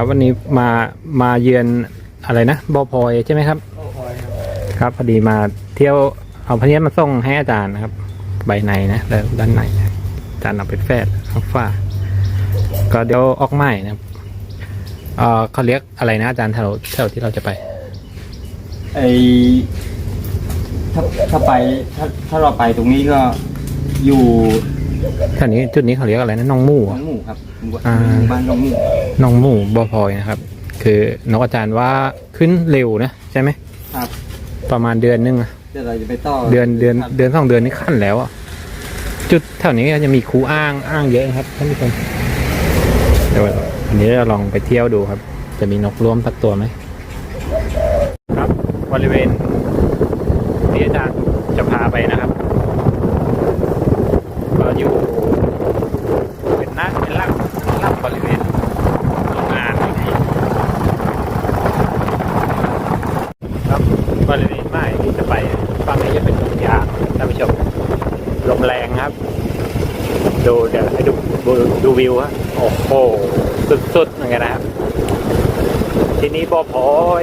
ครับวันนี้มามาเยือนอะไรนะบอพลอยใช่ไหมครับครับพอดีมาเที่ยวเอาพะเนียดมาส่งให้อาจารย์นะครับ ใบในนะแล้วด้านในอาจารย์เอาไปแฟดเอาฝ้าก็เดี๋ยวออกใหม่นะครับเออเขาเรียกอะไรนะอาจารย์แถวแถวที่เราจะไปไอถ้าถ้าไปถ้าถ้าเราไปตรงนี้ก็อยู่แถวนี้จุดนี้เขาเรียกอะไรนะน้องหมู่หนอะองหมู่ครับ อ่าบ้านหนองหมู่น้องหมู่บอพลอยนะครับ คือนกอาจารย์ว่าขึ้นเร็วนะใช่ไหมครับประมาณเดือนนึงอะเดี๋ยวเราจะไปต่อเดือนเดือนครับเดือนสองเดือนนี่ขั้นแล้วอะจุดแถวนี้ก็จะมีครูอ้างอ้างเยอะครับท่านผู้ชมเดี๋ยววันนี้เราลองไปเที่ยวดูครับ จะมีนกร่วมสักตัวไหมครับบริเวณที่อาจารย์จะพาไปนะครับก็อยู่ เป็นหน้าเป็นหลักหลักบริเวณโรงงานนี่ครับบริเวณไม้ที่จะไปฝั่งนี้จะเป็นลมยางท่านผู้ชมลมแรงครับ ดูเดี๋ยวให้ดูดูดู วิวฮะโอ้โห สุดๆเหมือนกันนะครับ ทีนี้บอพอย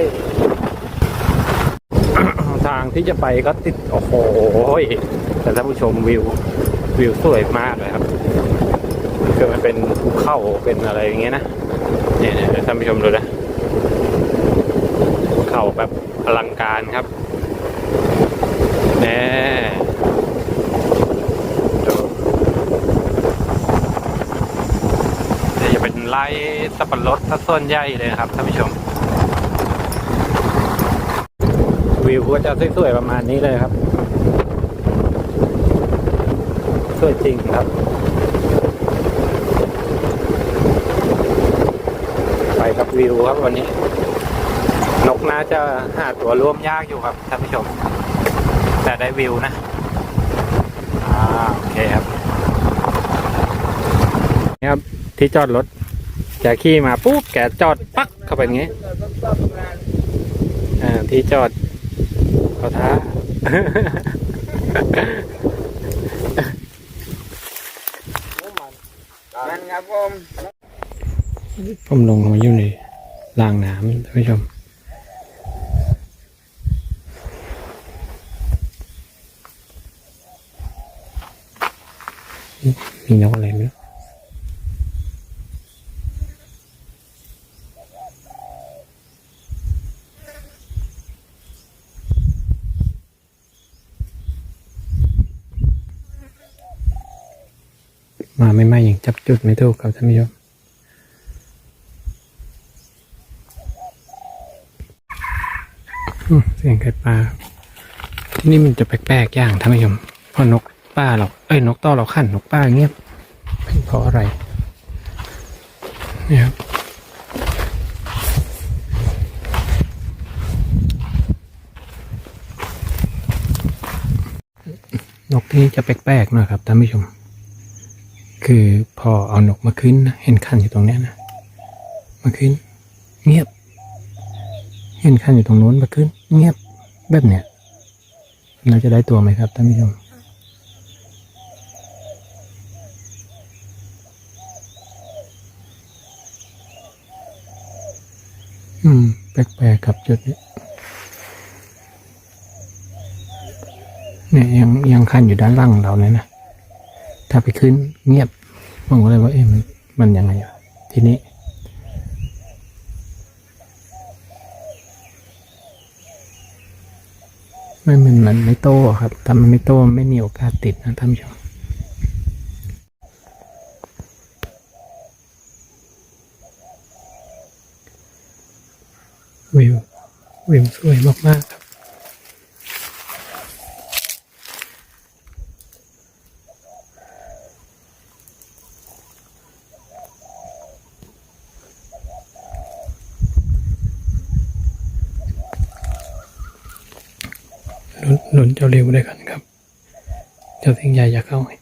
ทางที่จะไปก็ติด โอ้โห แต่ท่านผู้ชมวิว วิวสวยมากเลยครับคือมันเป็นภูเขาเป็นอะไรอย่างเงี้ยนะเนี่ยท่านผู้ชมดูนะเขาแบบอลังการครับแน่ดูเนี่ยจะเป็น ไร่สับปะรดถ้าส่วนใหญ่เลยนะครับท่านผู้ชม วิวก็จะสวยๆประมาณนี้เลยครับ สวยจริงครับ ไปกับวิวครับวันนี้ นกน่าจะหาตัวร่วมยากอยู่ครับท่านผู้ชม แต่ได้วิวนะอ่าโอเคครับนี่ครับ ที่จอดรถแก ขี่มาปุ๊บแกจอดปักเข้าไปอย่างงี้อ่าที่จอดเขาท้า นั่นครับผมผมลงมาอยู่ในรางน้ำท่านผู้ชมมีนกอะไรไหมรู้มาไม่ไม่ยัง จับจุดไม่ถูกครับท่านผู้ชมเสียงไก่ป่าที่นี่มันจะแปลกๆอย่างท่านผู้ชมเพราะนกป่าเราเอ้ยนกต้อเราขั้นนกป่าเงียบเป็นเพราะอะไรเนี่ยครับนกที่จะแปลกๆน่อยครับท่านผู้ชม คือพอเอานกมาขึ้นนะเห็นขันอยู่ตรงเนี้ยนะมาขึ้น เงียบ เห็นคันอยู่ตรงโน้นมาขึ้น เงียบแบบเนี้ยเราจะได้ตัวไหมครับท่านผู้ชมอืม แปลกๆครับจุดนี้เนี่ยยังยังคันอยู่ด้านล่างเราเลยนะ ถ้าไปขึ้นเงียบ ผมก็เลยว่าเอ๊ะมันมันยังไงทีนี้ ไม่มันมันไม่โตครับถ้ามันไม่โตไม่มีโอกาสติดนะท่านผู้ชมวิววิวสวยมากๆครับ หนุนหนุน เจ้าเร็วด้วยกันครับ เจ้าสิ่งใหญ่อยากเข้าให้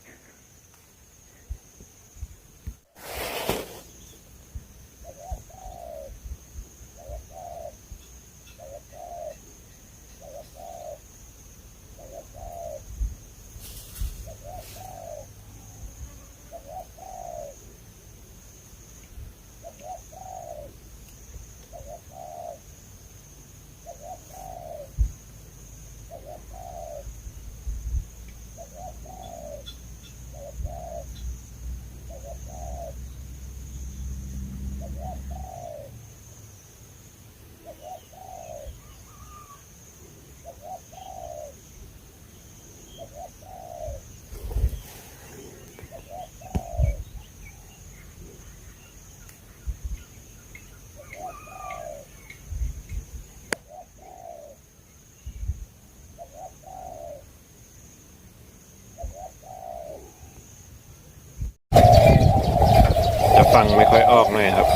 ฟังไม่ค่อยออกหน่อยครับ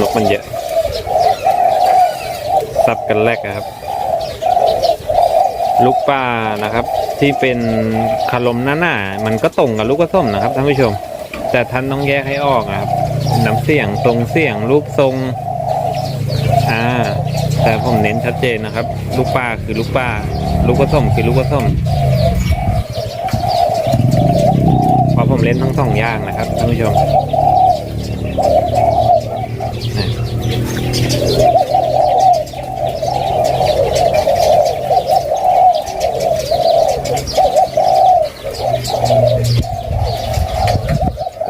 นกมันเยอะซับกันแรกอะครับ ลูกป้านะครับ ที่เป็นคารมหน้าหน้ามันก็ตรงกับลูกกระส้มนะครับท่านผู้ชม แต่ท่านต้องแยกให้ออกครับน้ำเสียงทรงเสียงรูปทรงอ่าแต่ผมเน้นชัดเจนนะครับ ลูกป้าคือลูกป้า ลูกกระส้มคือลูกกระส้มเพราะผมเล่นทั้งสองอย่างนะครับท่านผู้ชมนะ แต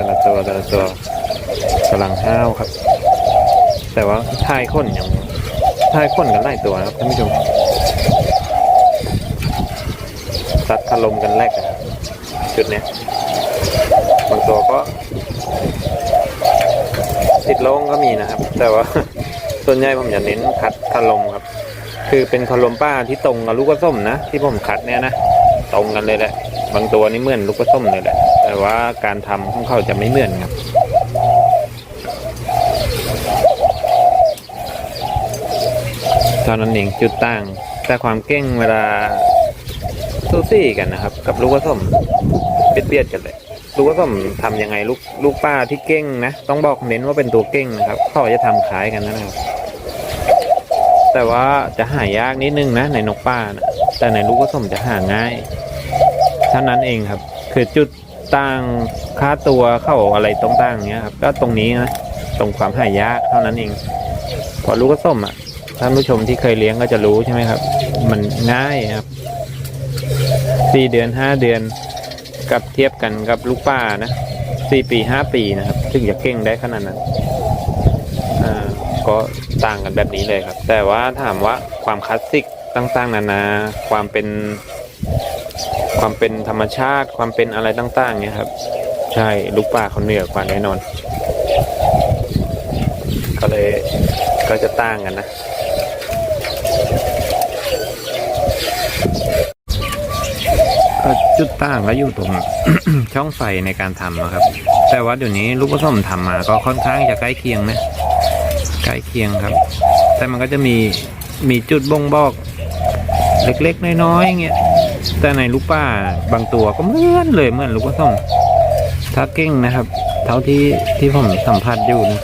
่ละตัวแต่ละตัวกำลังห้าวครับ แต่ว่าทายข้นยังทายข้นกันไล่ตัวนะครับท่านผู้ชมซัดคารมกันแรกนะครับจุดเนี้ยบางตัวก็ติดโล่งก็มีนะครับ แต่ว่า ส่วนใหญ่ผมจะเน้นคัดคารมครับ คือเป็นคารมป้าที่ตรงกับลูกกระส้มนะที่ผมคัดเนี่ยนะตรงกันเลยแหละ บางตัวนี่เหมือนลูกกระส้มเลยแหละ แต่ว่าการทำของเขาจะไม่เหมือนครับเท่านั้นเองจุดต่างแต่ความเก้งเวลาสู้ซี่กันนะครับ กับลูกกระส้มเบียดเบียดกันเลยลูกกระส้มทำยังไงลูกลูกป้าที่เก้งนะต้องบอกเน้นว่าเป็นตัวเก้งนะครับเขาจะทำคล้ายกันนะครับ แต่ว่าจะหายากนิดนึงนะในนกป้านะแต่ในลูกกระส้มจะหาง่ายเท่านั้นเองครับ คือจุดต่างค่าตัวเข้าอะไรตรงต่างเนี้ยครับก็ตรงนี้นะตรงความหายากเท่านั้นเอง พอลูกกระส้มอะท่านผู้ชมที่เคยเลี้ยงก็จะรู้ใช่ไหมครับ มันง่ายครับสี่เดือนห้าเดือนกับเทียบกันกับลูกป้านะสี่ปีห้าปีนะครับถึงจะเก่งได้ขนาดนั้นอ่าก็ ต่างกันแบบนี้เลยครับ แต่ว่าถามว่าความคลาสสิกต่างๆนานา ความเป็น ความเป็นธรรมชาติ ความเป็นอะไรต่างๆเนี่ยครับ ใช่ลูกป้าเขาเหนือกว่าแน่นอน ก็เลยก็จะต่างกันนะก็จุดต่างก็อยู่ตรง ช่องไฟในการทำนะครับ แต่ว่าเดี๋ยวนี้ลูกผสมทำมาก็ค่อนข้างจะใกล้เคียงนะ ใกล้เคียงครับ แต่มันก็จะมีมีจุดบ่งบอก เล็กๆ น้อยๆอย่างเงี้ยแต่ในลูกป้าบางตัวก็เหมือนเลยเหมือนลูกผสมถ้าเก่งนะครับ เท่าที่ที่ผมสัมผัสอยู่นะ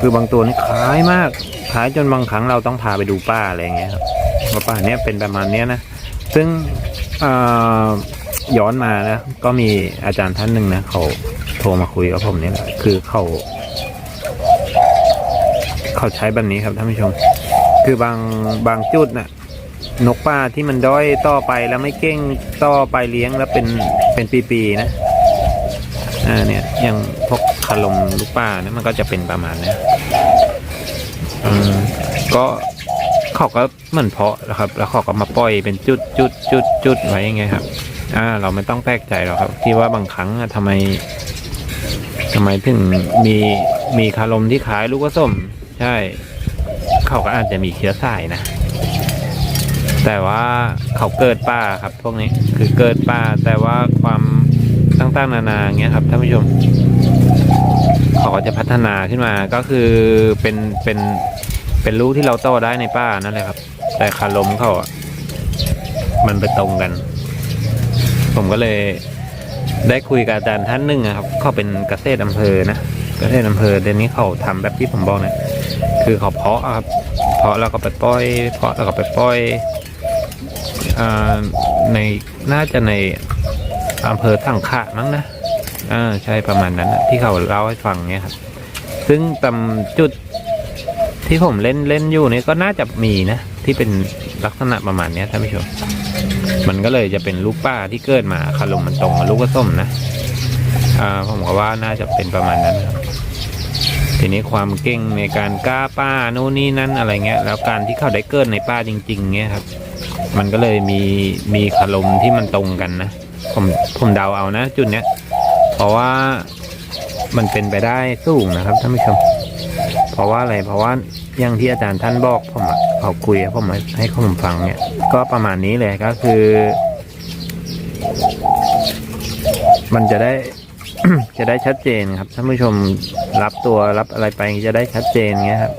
คือบางตัวนี่คล้ายมากคล้ายจนบางครั้งเราต้องพาไปดูป้าอะไรอย่างเงี้ยครับว่าป้าเนี้ยเป็นประมาณเนี้ยนะซึ่งย้อนมานะก็มีอาจารย์ท่านหนึ่งนะเขาโทรมาคุยกับผมเนี่ยแหละคือเขา เขาใช้แบบนี้ครับท่านผู้ชม คือบางบางจุดน่ะนกป้าที่มันด้อยต่อไปแล้วไม่เก้งต่อไปเลี้ยงแล้วเป็นเป็นปี ๆ นะอ่าเนี่ยอย่างพวกคารมลูกป้าเนี่ยมันก็จะเป็นประมาณนี้อืมก็เขาก็เหมือนเพาะนะครับ แล้วเขาก็มาปล่อยเป็นจุดจุดจุดจุดไว้ยังไงครับ อ่า เราไม่ต้องแปลกใจหรอกครับ ที่ว่าบางครั้งอะทำไมทำไมถึงมีมีคารมที่ขายลูกกระส้ม ใช่ เขาก็อาจจะมีเชื้อสายนะ แต่ว่าเขาเกิดป่าครับ พวกนี้คือเกิดป่าแต่ว่าความต่างๆนานาอย่างเงี้ยครับท่านผู้ชมเขาก็จะพัฒนาขึ้นมาก็คือเป็นเป็นเป็นลูกที่เราโตได้ในป่านั่นแหละครับ แต่คารมเขาอะมันไปตรงกัน ผมก็เลยได้คุยกับอาจารย์ท่านหนึ่งครับ เขาเป็นเกษตรอำเภอนะ เกษตรอำเภอเดี๋ยวนี้เขาทำแบบที่ผมบอกเนี่ย คือเขาเพาะครับ เพาะแล้วก็ไปปล่อย เพาะแล้วก็ไปปล่อยอในน่าจะในอำเภอสังขะมั้งนะอ่าใช่ประมาณนั้นนะที่เขาเล่าให้ฟังเนี่ยครับ ซึ่งตำจุดที่ผมเล่นเล่นอยู่เนี่ยก็น่าจะมีนะ ที่เป็นลักษณะประมาณนี้ท่านผู้ชม มันก็เลยจะเป็นลูกป้าที่เกิดมาคารมมันตรงกับลูกกระส้มนะ อ่าผมก็ว่าน่าจะเป็นประมาณนั้นครับ ทีนี้ความเก่งในการกล้าป้าโน่นนี่นั่นอะไรเงี้ย แล้วการที่เขาได้เกิดในป้าจริง ๆเงี้ยครับ มันก็เลยมีมีคารมที่มันตรงกันนะผมผมเดาเอานะ จุดเนี้ย เพราะว่ามันเป็นไปได้สูงนะครับท่านผู้ชม เพราะว่าอะไร เพราะว่าอย่างที่อาจารย์ท่านบอกผมอะเขาคุยผมให้ผมฟังเนี่ย ก็ประมาณนี้เลยก็คือ มันจะได้ จะได้ชัดเจนครับท่านผู้ชมรับตัวรับอะไรไปจะได้ชัดเจนเงี้ยครับ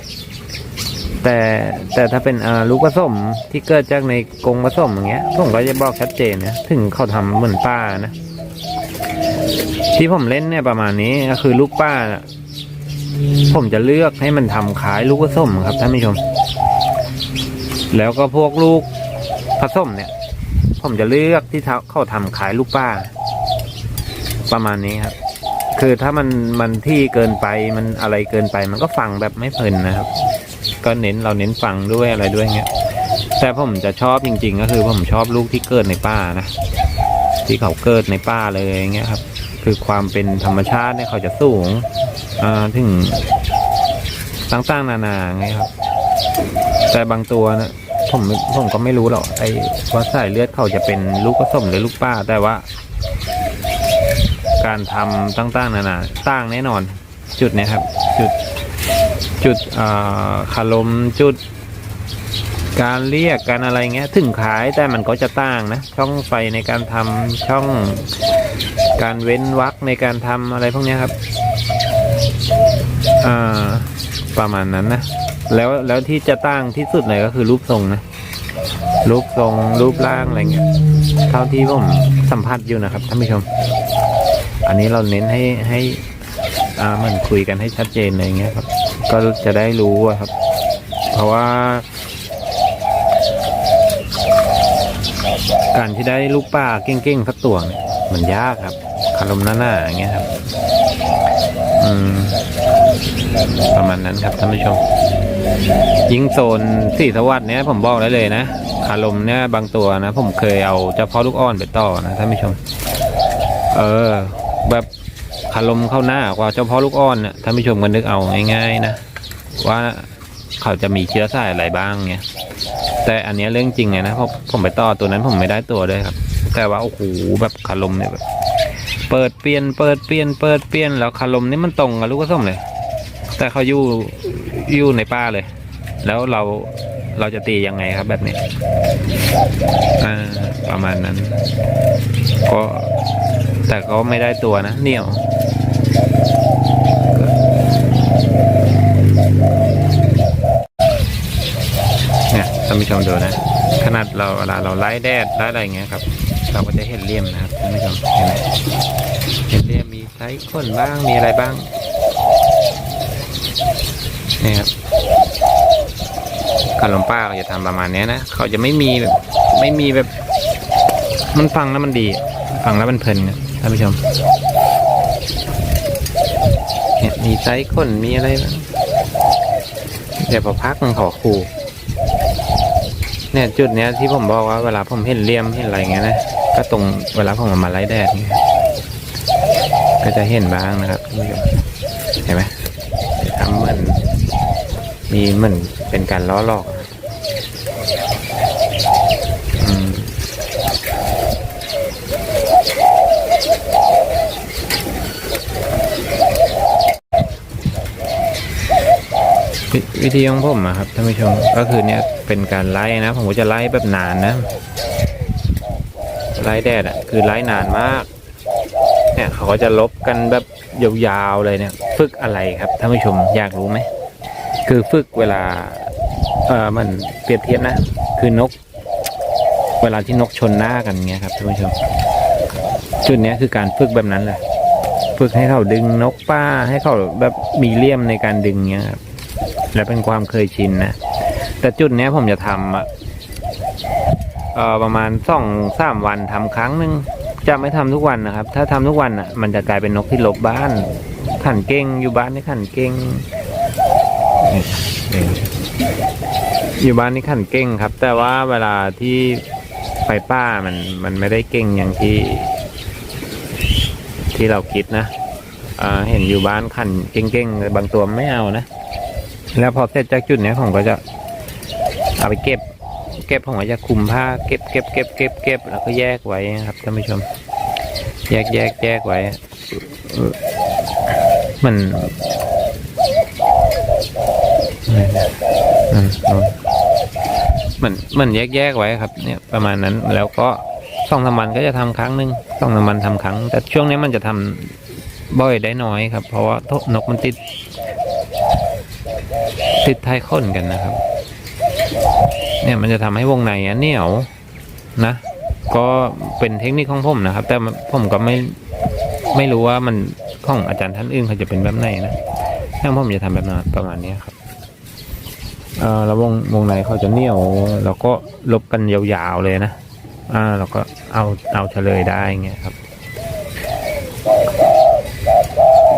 แต่แต่ถ้าเป็นลูกผสมที่เกิดจากในกรงผสมอย่างเงี้ยผมก็จะบอกชัดเจนนะถึงเขาทำเหมือนป้านะที่ผมเล่นเนี่ยประมาณนี้ก็คือลูกป้านะผมจะเลือกให้มันทำขายลูกผสมครับท่านผู้ชม แล้วก็พวกลูกผสมเนี่ย ผมจะเลือกที่เขาเขาทำขายลูกป้า ประมาณนี้ครับ คือถ้ามันมันที่เกินไปมันอะไรเกินไป มันก็ฟังแบบไม่เพลินนะครับ ก็เน้นเราเน้นฟังด้วยอะไรด้วยเงี้ยแต่ผมจะชอบจริง ๆ ก็คือผมชอบลูกที่เกิดในป่านะที่เขาเกิดในป่าเลยเงี้ยครับ คือความเป็นธรรมชาติเนี่ยเขาจะสูงอ่าถึงต่างๆนานาไงครับ แต่บางตัวนะผมผมก็ไม่รู้หรอกไอ้ว่าสายเลือดเขาจะเป็นลูกผสมหรือลูกป้าแต่ว่า การทำต่างๆนานาต่างแน่นอนจุดนี้ครับ จุดจุดอ่าคารมจุด การเรียกการอะไรเงี้ย ถึงขายแต่มันก็จะต่างนะ ช่องไฟในการทำช่อง การเว้นวรรคในการทำอะไรพวกนี้ครับอ่าประมาณนั้นนะ แล้วแล้วที่จะต่างที่สุดเลยก็คือรูปทรงนะ รูปทรงรูปร่างอะไรเงี้ย เท่าที่ผมสัมผัสอยู่นะครับท่านผู้ชม อันนี้เราเน้นให้ให้อ่าเหมือนคุยกันให้ชัดเจนอะไรเงี้ยครับ ก็จะได้รู้อะครับ เพราะว่า การที่ได้ลูกป้าเก้งๆสักตัวเนี่ยมันยากครับคารมหน้าๆอย่างเงี้ยครับ อืม ประมาณนั้นครับท่านผู้ชม ยิงโซนสี่สวัสดเนี้ยผมบอกได้เลยนะคารมเนี่ยบางตัวนะ ผมเคยเอาเจ้าพ่อลูกอ้อนไปต่อนะท่านผู้ชม เออ แบบคารมเข้าหน้ากว่าเจ้าพ่อลูกอ้อนเนี่ยท่านผู้ชมก็นึกเอาง่ายๆนะว่าเขาจะมีเชื้อสายอะไรบ้างเนี่ยแต่อันนี้เรื่องจริงเลยนะเพราะผมไปต่อตัวนั้นผมไม่ได้ตัวด้วยครับ แต่ว่าโอ้โหแบบคารมเนี่ยแบบเปิดเปลี่ยนเปิดเปลี่ยนเปิดเปลี่ยนแล้วคารมนี่มันตรงกับลูกกระส้มเลย แต่เขาอยู่อยู่ในป่าเลย แล้วเราเราจะตียังไงครับแบบนี้ อ่า ประมาณนั้น ก็ แต่ก็ไม่ได้ตัวนะเหนียวเนี่ยท่านผู้ชมดูนะ ขนาดเราเวลาเราไล่แดดไล่อะไรอย่างเงี้ยครับ เราก็จะเห็นเลี่ยมนะครับท่านผู้ชมเห็นไหมเห็นเลี่ยมมีไซส์ข้นบ้างมีอะไรบ้างนี่ครับขนมป้าเขาจะทำประมาณนี้นะเขาจะไม่มีแบบไม่มีแบบ มันฟังแล้วมันดี ฟังแล้วมันเพลินนะ ท่านผู้ชมเนี่ยมีไซส์ข้นมีอะไรเดี๋ยวพอพักมันขอคู่เนี่ยจุดเนี้ยที่ผมบอกว่าเวลาผมเห็นเลี่ยมเห็นอะไรเงี้ยนะก็ตรงเวลาผมเอามาไล่แดดเนี่ยก็จะเห็นบ้างนะครับท่านผู้ชมเห็นไหมทำเหมือนมีเหมือนเป็นการล้อหลอกนะอืม วิวิธีของผมอะครับท่านผู้ชมก็คือเนี่ยเป็นการไล่นะ ผมก็จะไล่แบบนานนะไล่แดดอะคือไล่นานมาก เนี่ยเขาก็จะลบกันแบบยาวๆเลยเนี่ย ฝึกอะไรครับท่านผู้ชมอยากรู้ไหมคือฝึกเวลาเออมันเปรียบเทียบนะ คือนก เวลาที่นกชนหน้ากันเงี้ยครับท่านผู้ชม จุดเนี้ยคือการฝึกแบบนั้นแหละฝึกให้เขาดึงนกป้าให้เขาแบบมีเลี่ยมในการดึงเงี้ยครับ และเป็นความเคยชินนะ แต่จุดนี้ผมจะทำเอ่อประมาณสองสามวันทำครั้งหนึ่งจะไม่ทำทุกวันนะครับ ถ้าทำทุกวันอะ มันจะกลายเป็นนกที่หลบบ้าน ขันเก้งอยู่บ้านนี่ขันเก้งอยู่บ้านนี่ขันเก้งครับ แต่ว่าเวลาที่ไปป้ามันมันไม่ได้เก้งอย่างที่ ที่เราคิดนะเห็นอยู่บ้านขันเก้งๆบางตัวไม่เอานะ แล้วพอเสร็จจากจุดเนี้ยผมก็จะเอาไปเก็บ เก็บผมก็จะคุมผ้าเก็บเก็บเก็บเก็บเก็บแล้วก็แยกไว้ครับท่านผู้ชม แยกแยกแยกไว้เออมันมันมันแยกแยกไว้ครับ เนี่ยประมาณนั้นแล้วก็สองสามวันก็จะทำครั้งหนึ่งสองสามวันทำครั้ง แต่ช่วงนี้มันจะทำบ่อยได้น้อยครับ เพราะว่านกมันติด ติดท้ายข้นกันนะครับ เนี่ยมันจะทำให้วงในอะเหนียวนะ ก็เป็นเทคนิคของผมนะครับ แต่ผมก็ไม่ไม่รู้ว่ามันของอาจารย์ท่านอื่นเขาจะเป็นแบบไหนนะถ้าผมจะทำแบบนั้นประมาณนี้ครับเออแล้ววงวงในเขาจะเหนียวแล้วก็ลบกันยาวๆเลยนะอ่าเราก็เอาเอาเฉลยได้เงี้ยครับ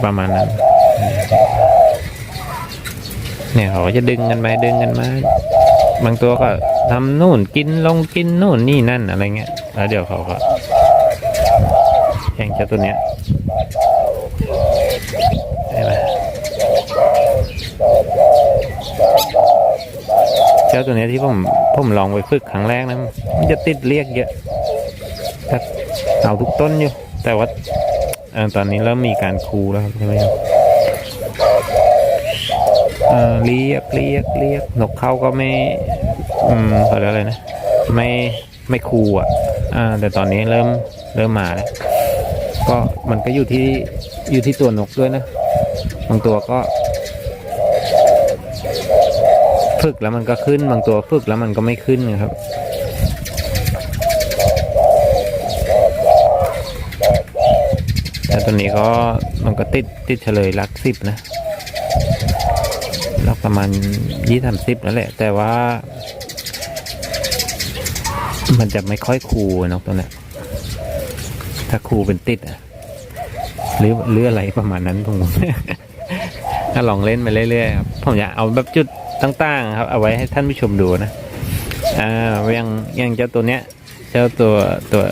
ประมาณนั้น เนี่ยเขาจะดึงกันไปดึงกันมาบางตัวก็ทำนู่นกินลงกินนู่นนี่นั่นอะไรเงี้ยแล้วเดี๋ยวเขาก็อย่งเจ้าตัวเนี้ยเห็นไหมเจ้าตัวนี้ที่ผมผมลองไปฝึกครั้งแรกนะมันจะติดเรียกเยอะเอาทุกต้นอยู่ แต่ว่าอตอนนี้เริ่มมีการคูแล้วใช่ไหมครับ เรียกเรียกเรียกนกเขาก็ไม่ อืมเขาเรียกอะไรนะ ไม่ไม่คูอะ อ่า แต่ตอนนี้เริ่มเริ่มมาแล้วก็มันก็อยู่ที่อยู่ที่ตัวนกด้วยนะบางตัวก็ฝึกแล้วมันก็ขึ้นบางตัวฝึกแล้วมันก็ไม่ขึ้นนะครับแต่ตัวนี้ก็มันก็ติดติดเฉลยรักสิบนะ ประมาณยี่สามสิบแล้วแหละ แต่ว่า มันจะไม่ค่อยคูนกตัวเนี้ยถ้าคูเป็นติดอะหรือหรืออะไรประมาณนั้นผมถ้าลองเล่นไปเรื่อยๆครับผมอยากเอาแบบจุดต่างๆครับ เอาไว้ให้ท่านผู้ชมดูนะอ่าอย่างอย่างเจ้าตัวเนี้ย เจ้าตัวตัว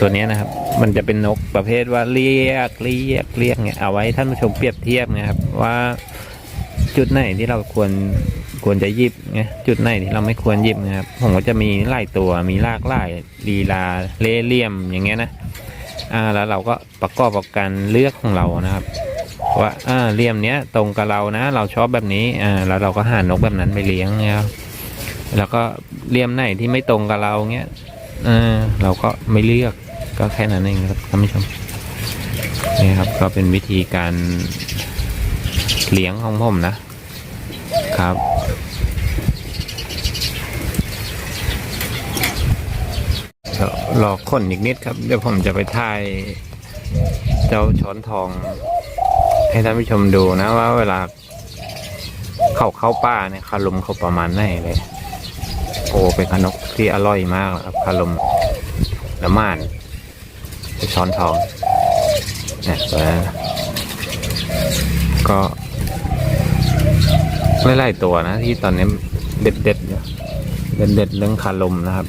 ตัวเนี้ยนะครับ มันจะเป็นนกประเภทว่าเรียกเรียกเรียกเนี่ยเอาไว้ท่านผู้ชมเปรียบเทียบนะครับว่า จุดไหนที่เราควรควรจะยิบไงจุดไหนที่เราไม่ควรยิบนะครับ ผมก็จะมีหลายตัวมีลากหลายลีลาเล่เลี่ยมอย่างเงี้ยนะอ่าแล้วเราก็ประกอบกับการเลือกของเรานะครับว่าอ่าเลี่ยมเนี้ยตรงกับเรานะ เราชอบแบบนี้อ่าแล้วเราก็หานกแบบนั้นไปเลี้ยงนะครับแล้วก็เลี่ยมไหนที่ไม่ตรงกับเราเงี้ยเออเราก็ไม่เลือกก็แค่นั้นเองครับท่านผู้ชมนี่ครับก็เป็นวิธีการ เลี้ยงของผมนะครับ รอคนอีกนิดครับ เดี๋ยวผมจะไปถ่าย เจ้าช้อนทอง ให้ท่านผู้ชมดูนะว่าเวลาเข้าเข้าป่าเนี่ยคารมเขาประมาณไหนเลย โอ้เป็นขนกที่อร่อยมากครับคารมละม่านเป็นช้อนทองเนี่ยตัวนั้นนะก็ ไม่ไล่ตัวนะ ที่ตอนนี้เด็ดเด็ดๆอยู่เด็ดเด็ดๆเรื่องคารมนะครับ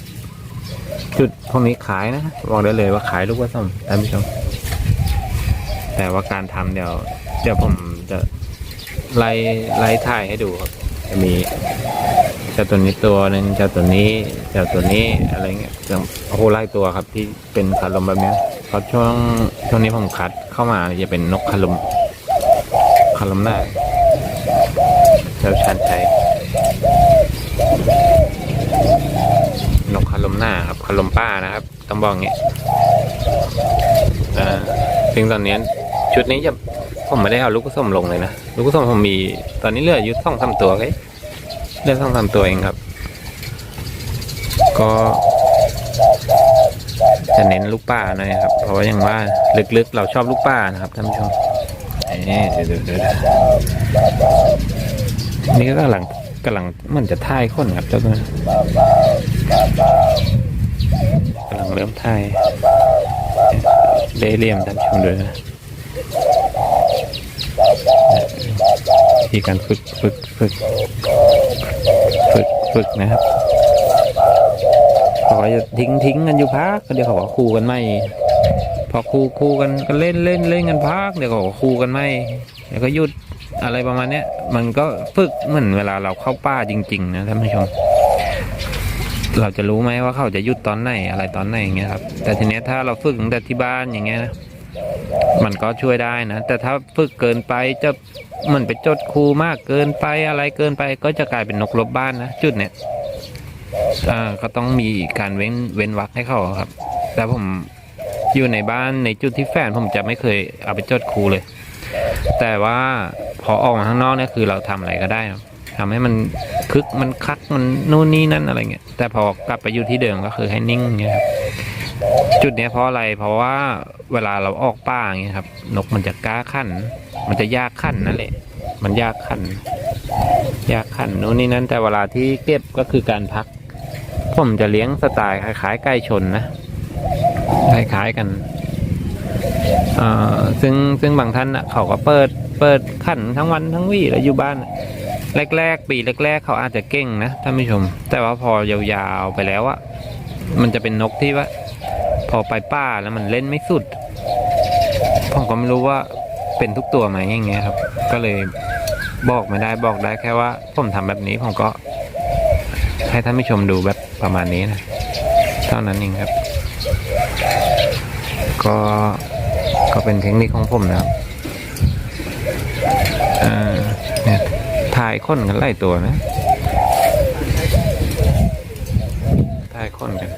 จุดพวกนี้ขายนะบอกได้เลยว่าขายลูกว่าส้มท่านผู้ชมแต่ว่าการทำเดี๋ยวเดี๋ยวผมจะไล่ไล่ถ่ายให้ดูครับ จะมีเจ้าตัวนี้ตัวหนึ่งเจ้าตัวนี้เจ้าตัวนี้อะไรเงี้ยจะโอ้โหไล่ตัวครับ ที่เป็นคาลมแบบนี้เพราะช่วงช่วงนี้ผมคัดเข้ามาจะเป็นนกคาลมคาลมได้ เจ้าชันชัยนกคาลมหน้าครับคาลมป้านะครับ ต้องบอกงี้อ่าซึ่งตอนนี้ชุดนี้จะผมไม่ได้เอาลูกผสมลงเลยนะ ลูกผสมผมมีตอนนี้เหลืออยู่สองสาตัวเองเหลือสองสาตัวเองครับ ก็จะเน้นลูกป้าหน่อยครับ เพราะว่าอย่างว่าลึกๆ เราชอบลูกป้านะครับท่านผู้ชมนี่เดี๋ยวเดี๋ยวเดี๋ยว นี่ก็กำลังกำลังมันจะท่ายคนครับเจ้าตัวกำลังเริ่มท่ายเล่เลี่ยมท่านชมด้วยนะวิธีการฝึกฝึกฝึกฝึกฝึกนะครับเขาจะทิ้งทิ้งกันอยู่พักเดี๋ยวเขาคู่กันไม่ พอคู่คู่กันก็เล่นเล่นเล่นกันพักเดี๋ยวเขาคู่กันไม่เดี๋ยวก็หยุด อะไรประมาณเนี้ยมันก็ฝึกเหมือนเวลาเราเข้าป่าจริง ๆ นะท่านผู้ชม เราจะรู้ไหมว่าเขาจะหยุดตอนไหนอะไรตอนไหนอย่างเงี้ยครับ แต่ทีเนี้ยถ้าเราฝึกตั้งแต่ที่บ้านอย่างเงี้ยนะมันก็ช่วยได้นะ แต่ถ้าฝึกเกินไปจะเหมือนไปจดครูมากเกินไปอะไรเกินไป ก็จะกลายเป็นนกลบบ้านนะจุดเนี้ยอ่าก็ต้องมีการเว้นเว้นวรรคให้เขาครับ แต่ผมอยู่ในบ้านในจุดที่แฟนผมจะไม่เคยเอาไปจดครูเลย แต่ว่าพอออกมาข้างนอกเนี่ยคือเราทำอะไรก็ได้ครับทำให้มันคึกมันคักมันนู่นนี่นั่นอะไรเงี้ยแต่พอกลับไปอยู่ที่เดิมก็คือให้นิ่งเงี้ยครับจุดเนี้ยเพราะอะไรเพราะว่าเวลาเราออกป่าเงี้ยครับ นกมันจะกล้าขั้น มันจะยากขั้นนั่นแหละมันยากขั้นยากขั้นนู่นนี่นั่นแต่เวลาที่เก็บก็คือการพัก ผมจะเลี้ยงสไตล์คล้ายๆไก่ชนนะคล้ายๆกัน ซึ่งซึ่งบางท่านน่ะเขาก็เปิดเปิดขันทั้งวันทั้งวี่แล้วอยู่บ้านแรก ๆ ปีแรก ๆ เขาอาจจะเก่งนะท่านผู้ชม แต่ว่าพอยาวๆไปแล้วอะมันจะเป็นนกที่ว่า พอไปป้าแล้วมันเล่นไม่สุดผมก็ไม่รู้ว่าเป็นทุกตัวไหมอย่างเงี้ยครับ ก็เลยบอกไม่ได้บอกได้แค่ว่า ผมทำแบบนี้ผมก็ ให้ท่านผู้ชมดูแบบประมาณนี้นะ เท่านั้นเองครับ ก็ก็เป็นเทคนิคของผมนะครับอ่าเนี่ยถ่ายค้นกันไล่ตัวนะ ถ่ายค้นกัน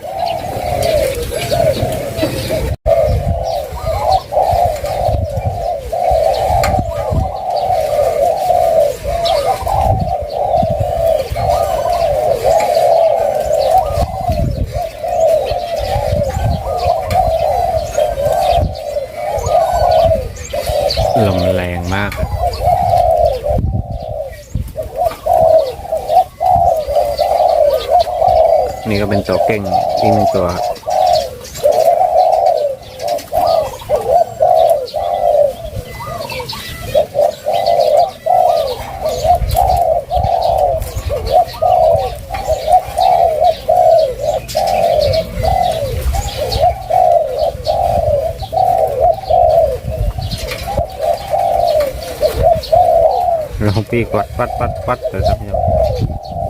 ลมแรงมากอะนี่ก็เป็น ตัวเก่งอีกหนึ่งตัวครับลองปีกวัดวัดวัดวัดเลยครับพี่น้อง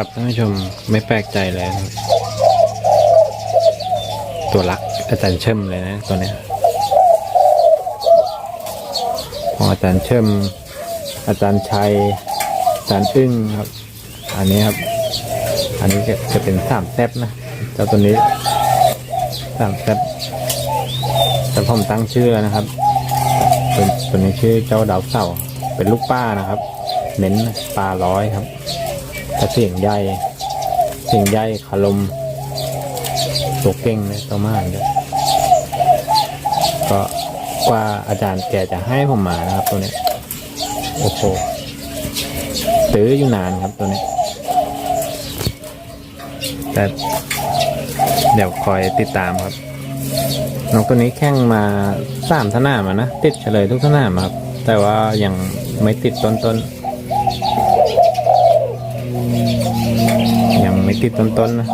ครับท่านผู้ชมไม่แปลกใจเลย ตัวรักอาจารย์เชิมเลยนะตัวเนี้ยของอาจารย์เชิมอาจารย์ชัยอาจารย์อึ้งครับ อันนี้ครับ อันนี้จะจะเป็นสามแซบนะเจ้าตัวนี้สามแซบแต่ผมตั้งชื่อแล้วนะครับตัวตัวนี้ชื่อเจ้าดาวเสาเป็นลูกป้านะครับ เน้นปลาร้อยครับ ถ้าเสียงใหญ่เสียงใหญ่คารมตัวเก่งเลยตัวมากเลยก็กว่าอาจารย์แกจะให้ผมมานะครับตัวนี้โอ้โหตื้ออยู่นานครับตัวนี้ แต่เดี๋ยวคอยติดตามครับน้องตัวนี้แข่งมาสามสนามอะนะ ติดเฉลยทุกสนามครับ แต่ว่ายังไม่ติดต้นต้น ยังไม่ติดต้นต้นๆนะ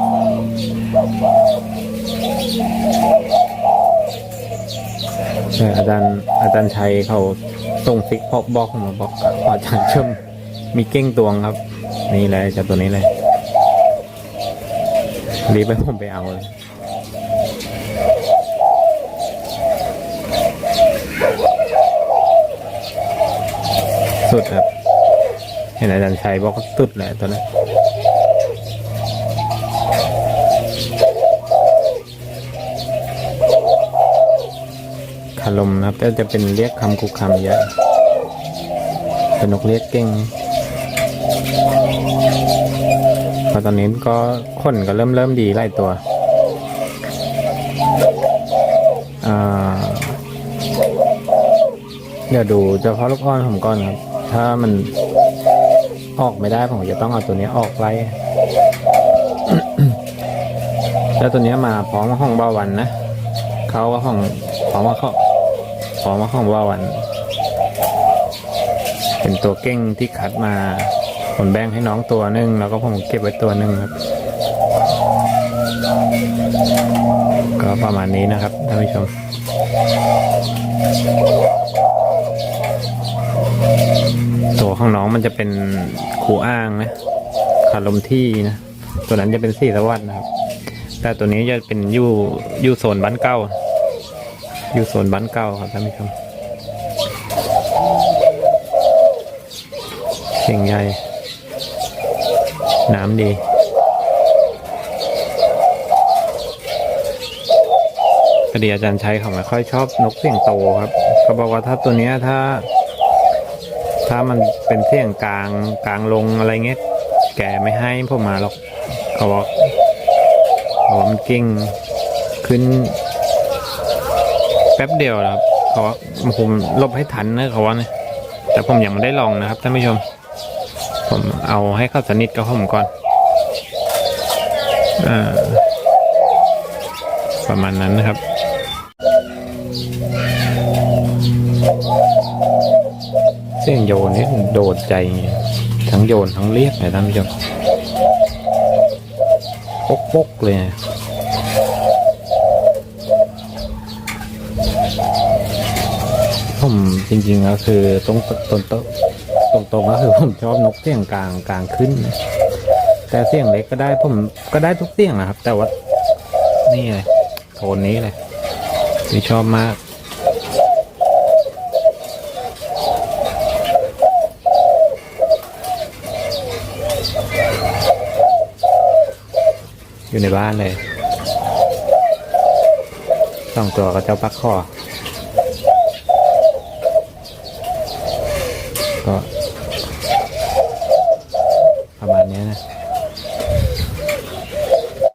อาจารย์อาจารย์ชัยเขาส่งซิกพอกบอกมาบอกอาจารย์เชิมมีเก้งตวงครับ นี่เลยจะตัวนี้เลยรีบไปผมไปเอาเลยสุดครับ เห็นอาจารย์ชัยบอกสุดแหละตัวนั้น คารมนะครับก็จะเป็นเรียกคำคุกคำเยอะเป็นนกเรียกเก่งพอตอนนี้ก็ขนก็เริ่มเริ่มดีไล่ตัวเดี๋ยวดูเฉพาะลูกอ้อนผมก่อนครับ ถ้ามันออกไม่ได้ผมจะต้องเอาตัวนี้ออกไล่แล้วตัวนี้มาพร้อมห้องเบาวันนะ เขาก็ห้องพร้อมกับเขา พอมกับห้องบาวัน เป็นตัวเก้งที่คัดมาผมแบ่งให้น้องตัวหนึ่งแล้วก็ผมเก็บไว้ตัวหนึ่งครับ ก็ประมาณนี้นะครับท่านผู้ชมตัวของน้องมันจะเป็นคูอ้างนะขาลมที่นะตัวนั้นจะเป็นสีสวัสดนะครับ แต่ตัวนี้จะเป็นยูยูโซนบ้านเก้า อยู่โซนบ้านเก้าครับท่านผู้ชมเสียงใหญ่ น้ำดีพอดีอาจารย์ชัยเขาไม่ค่อยชอบนกเสียงโตครับเขาบอกว่าถ้าตัวเนี้ยถ้า ถ้ามันเป็นเสียงกลางกลางลงอะไรเงี้ยแกไม่ให้ผมมาหรอกเขาบอกเขาบอกมันเก่งขึ้น แป๊บเดียวครับเขาว่าผมลบให้ทันนะเขาว่านะแต่ผมยังไม่ได้ลองนะครับท่านผู้ชม ผมเอาให้เข้าสนิทกับผมก่อนอประมาณนั้นนะครับเสียงโยนนี่โดดใจ ทั้งโยนทั้งเรียกเลยท่านผู้ชมปกปกๆเลยนะ ผมจริงๆก็คือตรงตรงตรงตรงก็คือผมชอบนกเสียงกลางกลางขึ้นนะแต่เสียงเล็กก็ได้ผมก็ได้ทุกเสียงนะครับ แต่ว่านี่เลยโทนนี้เลยที่ชอบมากอยู่ในบ้านเลยสองตัวก็เจ้าปักคอ